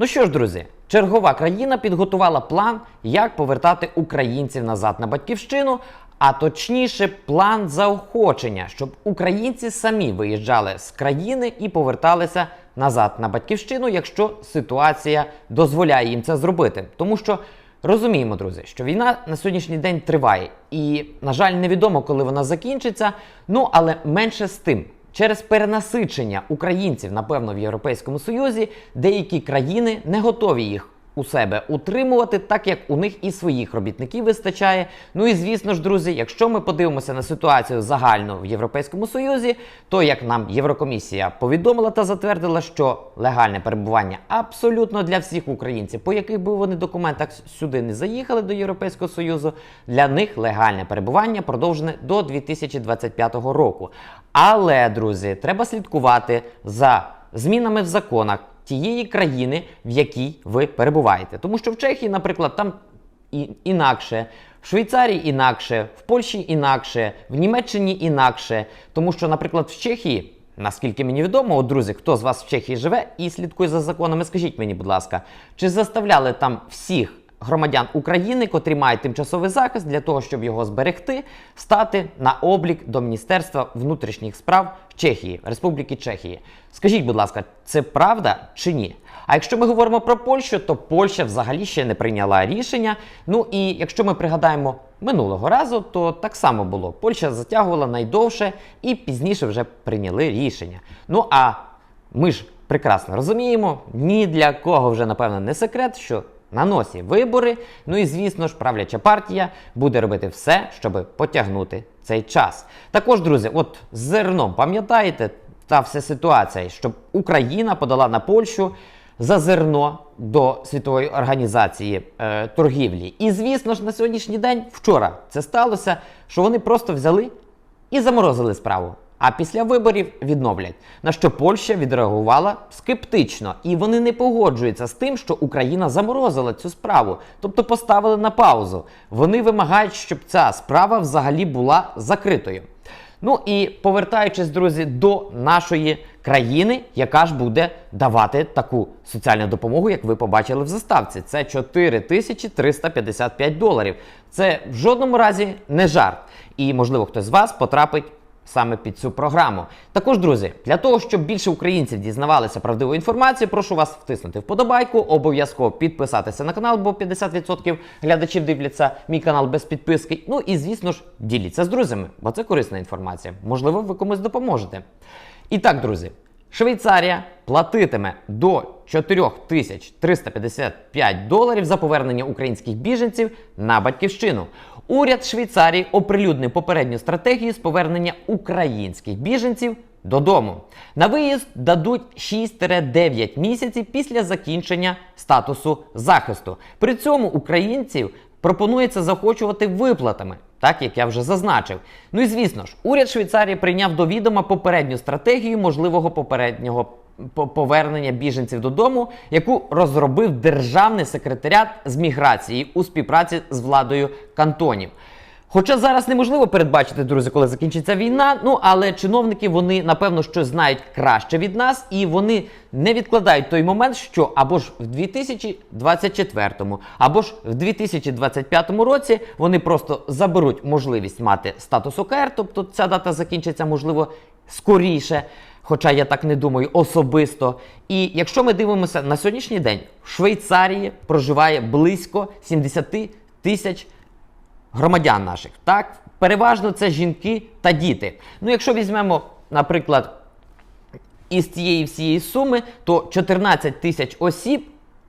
Ну що ж, друзі, чергова країна підготувала план, як повертати українців назад на батьківщину, а точніше, план заохочення, щоб українці самі виїжджали з країни і поверталися назад на батьківщину, якщо ситуація дозволяє їм це зробити. Тому що розуміємо, друзі, що війна на сьогоднішній день триває, і, на жаль, невідомо, коли вона закінчиться. Ну але менше з тим. Через перенасичення українців, напевно, в Європейському Союзі деякі країни не готові їх у себе утримувати, так як у них і своїх робітників вистачає. Ну і звісно ж, друзі, якщо ми подивимося на ситуацію загально в Європейському Союзі, то як нам Єврокомісія повідомила та затвердила, що легальне перебування абсолютно для всіх українців, по яких би вони документах сюди не заїхали до Європейського Союзу, для них легальне перебування продовжене до 2025 року. Але, друзі, треба слідкувати за змінами в законах тієї країни, в якій ви перебуваєте. Тому що в Чехії, наприклад, там інакше, в Швейцарії інакше, в Польщі інакше, в Німеччині інакше. Тому що, наприклад, в Чехії. Наскільки мені відомо, от, друзі, хто з вас в Чехії живе і слідкує за законами, скажіть мені, будь ласка, чи заставляли там всіх громадян України, котрі мають тимчасовий захист, для того, щоб його зберегти, стати на облік до Міністерства внутрішніх справ Чехії, Республіки Чехії? Скажіть, будь ласка, це правда чи ні? А якщо ми говоримо про Польщу, то Польща взагалі ще не прийняла рішення. Ну і якщо ми пригадаємо минулого разу, то так само було. Польща затягувала найдовше і пізніше вже прийняли рішення. Ну а ми ж прекрасно розуміємо, ні для кого вже напевно не секрет, що на носі вибори. Ну і звісно ж, правляча партія буде робити все, щоб потягнути цей час. Також, друзі, от з зерном пам'ятаєте, та вся ситуація, щоб Україна подала на Польщу за зерно до світової організації е, торгівлі. І звісно ж, на сьогоднішній день, вчора це сталося, що вони просто взяли і заморозили справу. А після виборів відновлять. На що Польща відреагувала скептично, і вони не погоджуються з тим, що Україна заморозила цю справу, тобто поставили на паузу. Вони вимагають, щоб ця справа взагалі була закритою. Ну і повертаючись, друзі, до нашої країни, яка ж буде давати таку соціальну допомогу, як ви побачили в заставці. Це 4355 доларів. Це в жодному разі не жарт. І можливо хтось з вас потрапить саме під цю програму. Також, друзі, для того, щоб більше українців дізнавалися правдиву інформацію, прошу вас втиснути вподобайку, обов'язково підписатися на канал, бо 50% глядачів дивляться мій канал без підписки. Ну і звісно ж, діліться з друзями, бо це корисна інформація. Можливо, ви комусь допоможете. І так, друзі. Швейцарія платитиме до 4355 доларів за повернення українських біженців на батьківщину. Уряд Швейцарії оприлюднив попередню стратегію з повернення українських біженців додому. На виїзд дадуть 6-9 місяців після закінчення статусу захисту. При цьому українців пропонується захочувати виплатами. Так як я вже зазначив. Ну і звісно ж, уряд Швейцарії прийняв до відома попередню стратегію можливого попереднього повернення біженців додому, яку розробив державний секретаріат з міграції у співпраці з владою кантонів. Хоча зараз неможливо передбачити, друзі, коли закінчиться війна. Ну але чиновники вони напевно щось знають краще від нас, і вони не відкладають той момент, що або ж в 2024, або ж в 2025 році вони просто заберуть можливість мати статус ОКР, тобто ця дата закінчиться можливо скоріше. Хоча я так не думаю особисто. І якщо ми дивимося на сьогоднішній день, в Швейцарії проживає близько 70 тисяч громадян наших. Так, переважно це жінки та діти. Ну, якщо візьмемо, наприклад, із цієї всієї суми, то 14 тисяч осіб,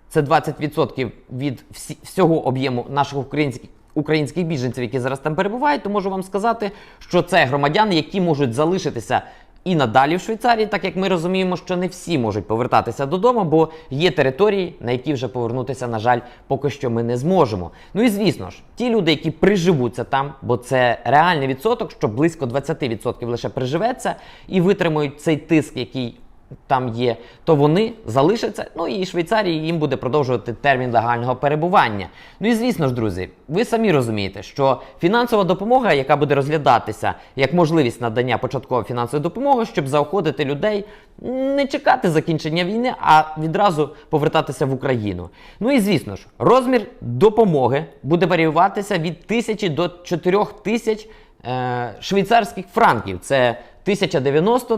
це 20% від всі, всього об'єму наших українських. Українських біженців, які зараз там перебувають, то можу вам сказати, що це громадяни, які можуть залишитися і надалі в Швейцарії, так як ми розуміємо, що не всі можуть повертатися додому, бо є території, на які вже повернутися, на жаль, поки що ми не зможемо. Ну і звісно ж, ті люди, які приживуться там, бо це реальний відсоток, що близько 20% лише приживеться і витримують цей тиск, який там є, то вони залишаться. Ну і Швейцарії їм буде продовжувати термін легального перебування. Ну і звісно ж, друзі, ви самі розумієте, що фінансова допомога, яка буде розглядатися як можливість надання початкової фінансової допомоги, щоб заохотити людей не чекати закінчення війни, а відразу повертатися в Україну. Ну і звісно ж, розмір допомоги буде варіюватися від тисячі до 4 тисяч е, швейцарських франків. Це 1090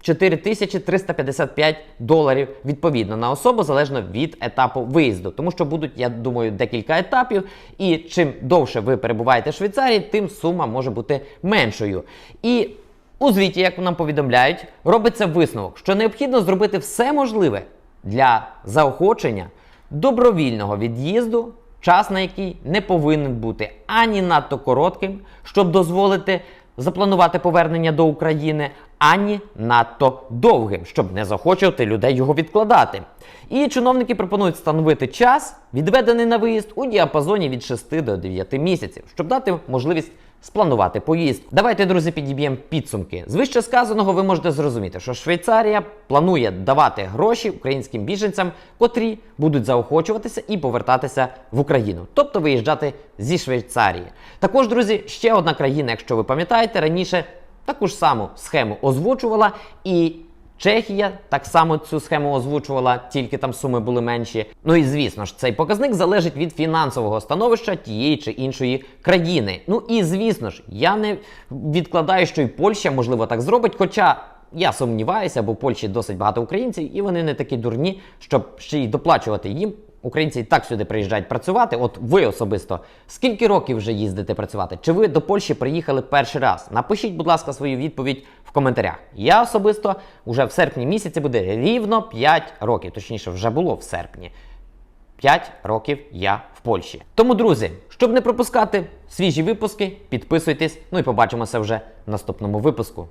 4355 доларів відповідно на особу, залежно від етапу виїзду. Тому що будуть, я думаю, декілька етапів. І чим довше ви перебуваєте в Швейцарії, тим сума може бути меншою. І у звіті, як нам повідомляють, робиться висновок, що необхідно зробити все можливе для заохочення добровільного від'їзду, час на який не повинен бути ані надто коротким, щоб дозволити запланувати повернення до України, ані надто довгим, щоб не захочувати людей його відкладати. І чиновники пропонують встановити час, відведений на виїзд у діапазоні від 6 до 9 місяців, щоб дати можливість спланувати поїзд. Давайте, друзі, підіб'ємо підсумки. З вище сказаного ви можете зрозуміти, що Швейцарія планує давати гроші українським біженцям, котрі будуть заохочуватися і повертатися в Україну, тобто виїжджати зі Швейцарії. Також, друзі, ще одна країна, якщо ви пам'ятаєте, раніше таку ж саму схему озвучувала і. Чехія так само цю схему озвучувала, тільки там суми були менші. Ну і звісно ж, цей показник залежить від фінансового становища тієї чи іншої країни. Ну і звісно ж, я не відкладаю, що і Польща можливо так зробить. Хоча я сумніваюся, бо в Польщі досить багато українців, і вони не такі дурні, щоб ще й доплачувати їм. Українці і так сюди приїжджають працювати. От ви особисто скільки років вже їздите працювати? Чи ви до Польщі приїхали перший раз? Напишіть, будь ласка, свою відповідь в коментарях. Я особисто вже в серпні місяці буде рівно 5 років. Точніше, вже було в серпні. 5 років я в Польщі. Тому, друзі, щоб не пропускати свіжі випуски, підписуйтесь. Ну і побачимося вже в наступному випуску.